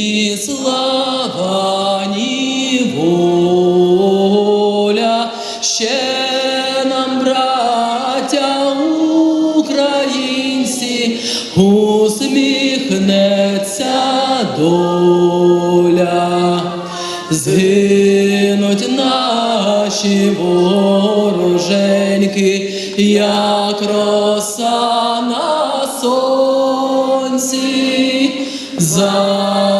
І слава, ще нам, браття українці, усміхнеться доля, згинуть наші вороженьки, як роса на сонці. Запанує